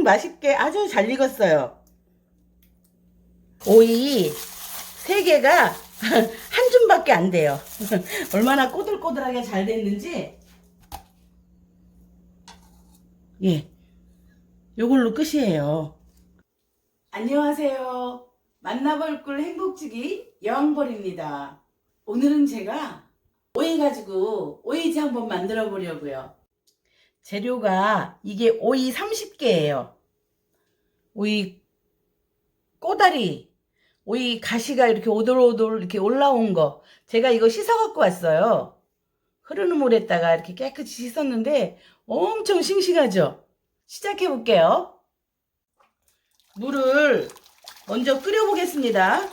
음, 맛있게 아주 잘 익었어요. 오이 세 개가 한 줌밖에 안 돼요. 얼마나 꼬들꼬들하게 잘 됐는지. 예. 요걸로 끝이에요. 안녕하세요. 만나볼 꿀 행복주기 여왕벌입니다. 오늘은 제가 오이 가지고 오이지 한번 만들어 보려고요. 재료가 이게 오이 30개예요. 오이 꼬다리, 오이 가시가 이렇게 오돌오돌 이렇게 올라온 거. 제가 이거 씻어 갖고 왔어요. 흐르는 물에다가 이렇게 깨끗이 씻었는데 엄청 싱싱하죠? 시작해 볼게요. 물을 먼저 끓여 보겠습니다.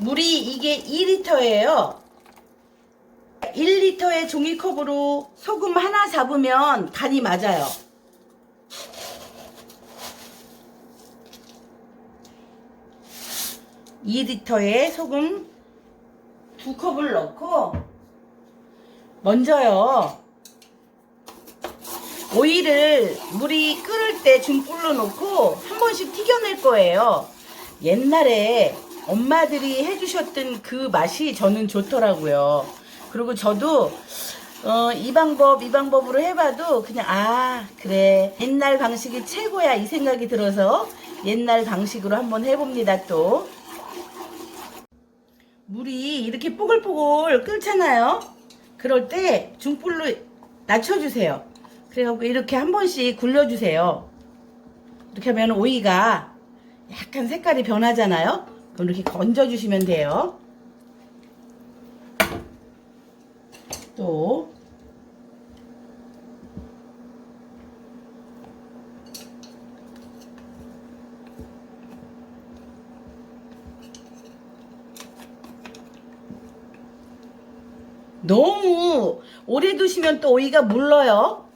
물이 이게 2리터예요. 1리터의 종이컵으로 소금 하나 잡으면 간이 맞아요. 이리터의 소금 두 컵을 넣고 먼저요 오이를 물이 끓을 때 중불로 놓고 한 번씩 튀겨낼 거예요. 옛날에 엄마들이 해주셨던 그 맛이 저는 좋더라고요. 그리고 저도 어, 이 방법 이 방법으로 해봐도 그냥 아 그래. 옛날 방식이 최고야 이 생각이 들어서 옛날 방식으로 한번 해봅니다 또. 물이 이렇게 뽀글뽀글 끓잖아요. 그럴 때 중불로 낮춰주세요. 그래갖고 이렇게 한 번씩 굴려주세요. 이렇게 하면 오이가 약간 색깔이 변하잖아요. 그럼 이렇게 건져주시면 돼요 또 너무 오래 두시면 또 오이가 물러요.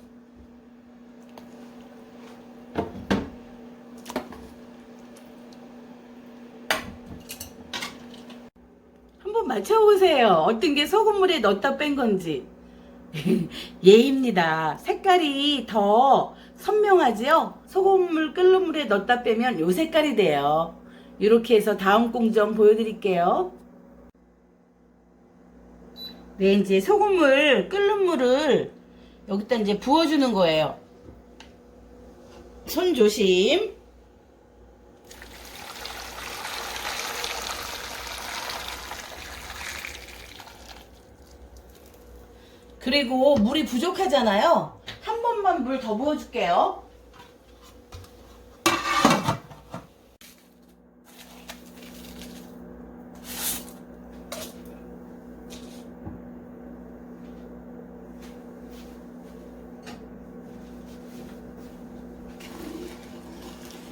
한번 맞춰보세요. 어떤 게 소금물에 넣었다 뺀 건지. 예입니다. 색깔이 더 선명하지요? 소금물 끓는 물에 넣었다 빼면 요 색깔이 돼요. 이렇게 해서 다음 공정 보여드릴게요. 네, 이제 소금물, 끓는 물을 여기다 이제 부어주는 거예요. 손 조심. 그리고 물이 부족하잖아요. 한 번만 물 더 부어줄게요.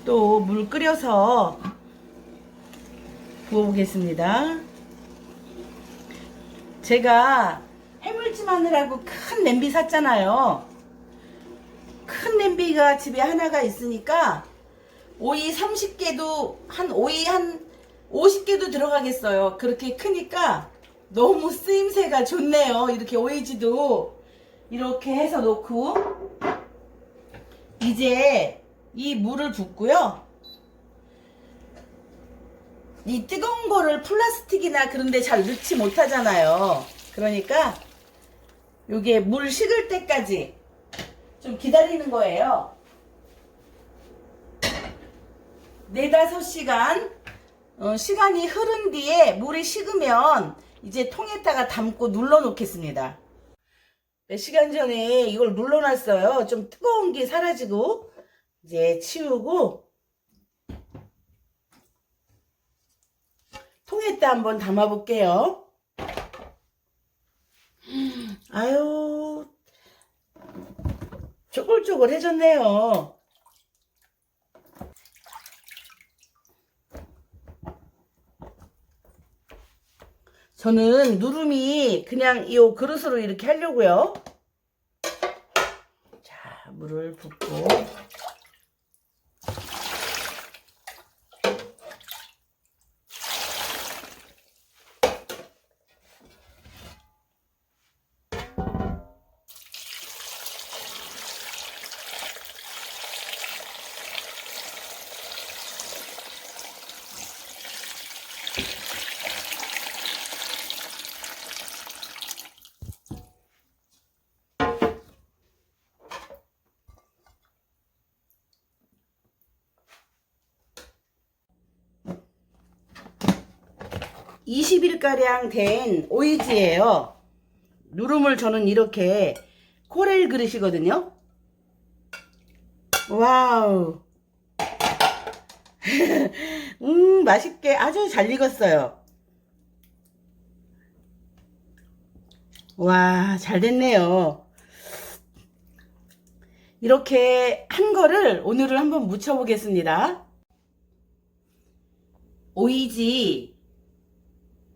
또 물 끓여서 부어보겠습니다. 제가 해물찜 하느라고 큰 냄비 샀잖아요. 큰 냄비가 집에 하나가 있으니까 오이 30개도 한 오이 한 50개도 들어가겠어요. 그렇게 크니까 너무 쓰임새가 좋네요. 이렇게 오이지도 이렇게 해서 놓고 이제 이 물을 붓고요. 이 뜨거운 거를 플라스틱이나 그런 데 잘 넣지 못하잖아요. 그러니까 요게 물 식을 때까지 좀 기다리는 거예요. 네다섯 시간 어, 시간이 흐른 뒤에 물이 식으면 이제 통에다가 담고 눌러 놓겠습니다. 몇 시간 전에 이걸 눌러 놨어요. 좀 뜨거운 게 사라지고 이제 치우고 통에다 한번 담아 볼게요. 아유, 쪼글쪼글해졌네요. 저는 누름이 그냥 이 그릇으로 이렇게 하려고요. 자, 물을 붓고. 20일가량 된 오이지예요. 누름을 저는 이렇게 코레일 그릇이거든요. 와우. 음, 맛있게 아주 잘 익었어요. 와, 잘 됐네요. 이렇게 한 거를 오늘은 한번 무쳐 보겠습니다. 오이지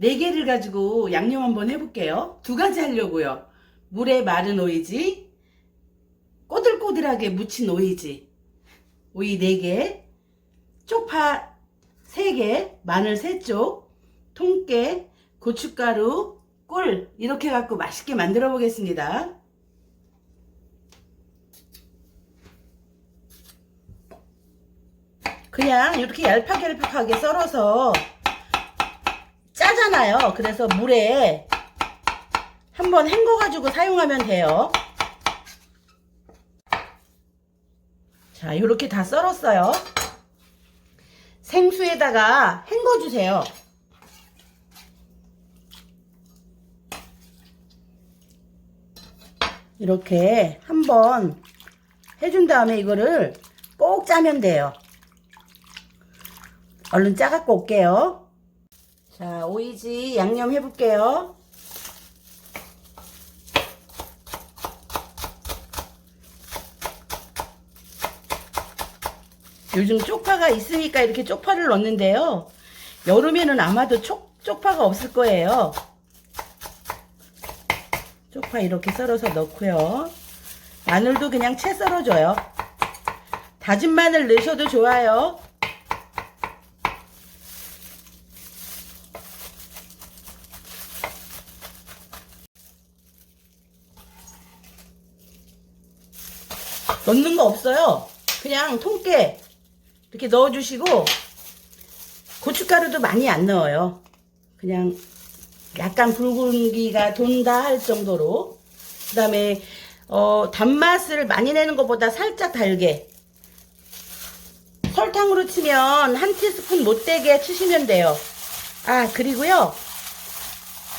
4개를 가지고 양념 한번 해볼게요. 두 가지 하려고요. 물에 마른 오이지, 꼬들꼬들하게 무친 오이지, 오이 4개, 쪽파 3개, 마늘 3쪽, 통깨, 고춧가루, 꿀 이렇게 갖고 맛있게 만들어 보겠습니다. 그냥 이렇게 얄팍얄팍하게 썰어서 짜잖아요. 그래서 물에 한번 헹궈가지고 사용하면 돼요. 자, 이렇게 다 썰었어요. 생수에다가 헹궈주세요. 이렇게 한번 해준 다음에 이거를 꼭 짜면 돼요. 얼른 짜갖고 올게요. 자, 오이지 양념 해볼게요. 요즘 쪽파가 있으니까 이렇게 쪽파를 넣는데요. 여름에는 아마도 쪽, 쪽파가 없을 거예요. 쪽파 이렇게 썰어서 넣고요. 마늘도 그냥 채 썰어줘요. 다진 마늘 넣으셔도 좋아요. 없어요. 그냥 통깨 이렇게 넣어주시고 고춧가루도 많이 안 넣어요. 그냥 약간 붉은기가 돈다 할 정도로 그 다음에 어, 단맛을 많이 내는 것보다 살짝 달게 설탕으로 치면 한 티스푼 못되게 치시면 돼요. 아 그리고요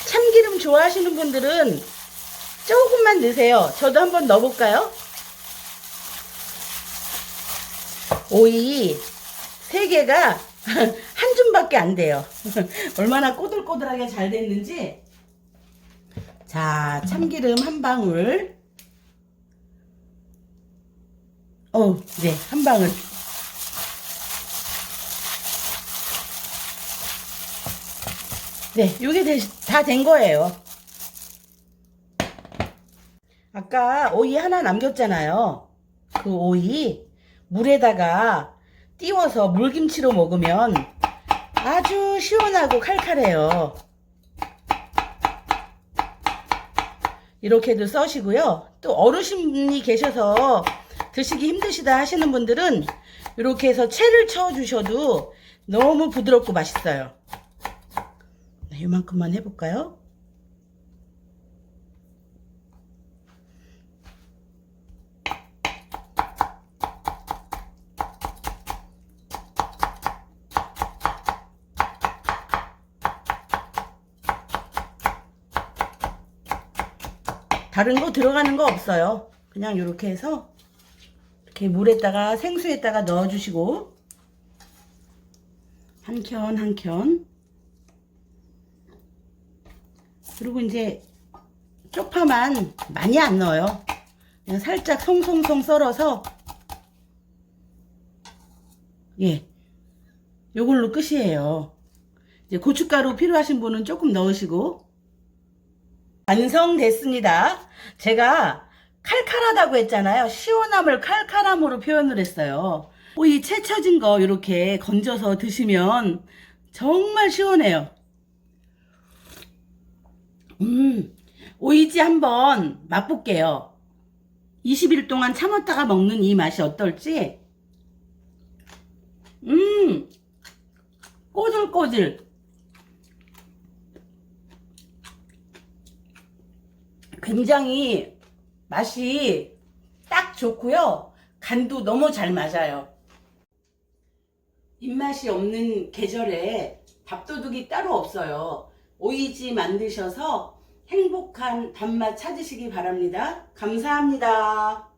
참기름 좋아하시는 분들은 조금만 넣으세요. 저도 한번 넣어볼까요? 오이 세 개가 한 줌밖에 안 돼요. 얼마나 꼬들꼬들하게 잘 됐는지. 자, 참기름 한 방울. 어, 네, 한 방울. 네, 요게 다 된 거예요. 아까 오이 하나 남겼잖아요. 그 오이 물에다가 띄워서 물김치로 먹으면 아주 시원하고 칼칼해요. 이렇게도 써시고요. 또 어르신이 계셔서 드시기 힘드시다 하시는 분들은 이렇게 해서 채를 쳐 주셔도 너무 부드럽고 맛있어요. 네, 이만큼만 해볼까요? 다른 거 들어가는 거 없어요. 그냥 이렇게 해서 이렇게 물에다가 생수에다가 넣어주시고 한 켠 한 켠. 그리고 이제 쪽파만 많이 안 넣어요. 그냥 살짝 송송송 썰어서 예, 요걸로 끝이에요. 이제 고춧가루 필요하신 분은 조금 넣으시고 완성됐습니다. 제가 칼칼하다고 했잖아요. 시원함을 칼칼함으로 표현을 했어요. 오이 채 쳐진 거 이렇게 건져서 드시면 정말 시원해요. 음, 오이지 한번 맛볼게요. 20일 동안 참았다가 먹는 이 맛이 어떨지. 음, 꼬들꼬들. 굉장히 맛이 딱 좋고요. 간도 너무 잘 맞아요. 입맛이 없는 계절에 밥도둑이 따로 없어요. 오이지 만드셔서 행복한 단맛 찾으시기 바랍니다. 감사합니다.